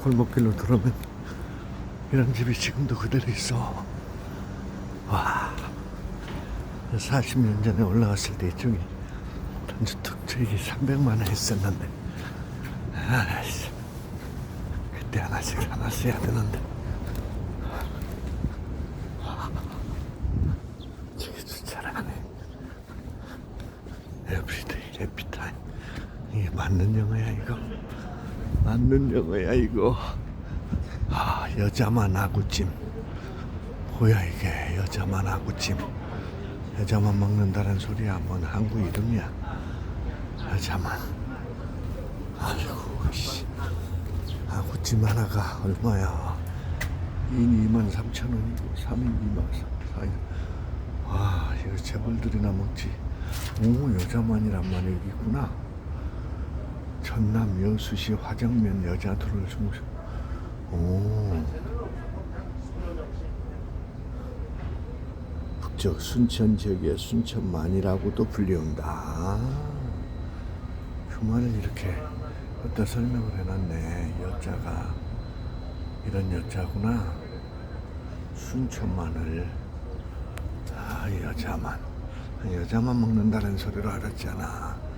골목길로 들어오면 이런 집이 지금도 그대로 있어. 와. 40년 전에 올라갔을 때 이쪽이 단주특 주익이 300만 원 했었는데. 아이씨. 그때 하나씩 하나씩 해야 되는데. 저기 주차라네. 에브리데이 해피타임. 이게 맞는 영어야 이거? 맞는 영어야 이거? 아 여자만 아구찜. 뭐야 이게 여자만 아구찜. 여자만 먹는다는 소리야. 뭔 한국 이름이야. 여자만. 아이고 씨. 아구찜 하나가 얼마야? 2인 2만 3천 원이고 3인 2만 4인. 와 이거 재벌들이나 먹지. 오 여자만이란 말이 여기 있구나. 전남 여수시 화정면 여자들을 주무셔. 오. 북쪽 순천 지역의 순천만이라고도 불리운다. 그 말을 이렇게 어디다 설명을 해놨네. 여자가 이런 여자구나. 순천만을 아 여자만 여자만 먹는다는 소리로 알았잖아.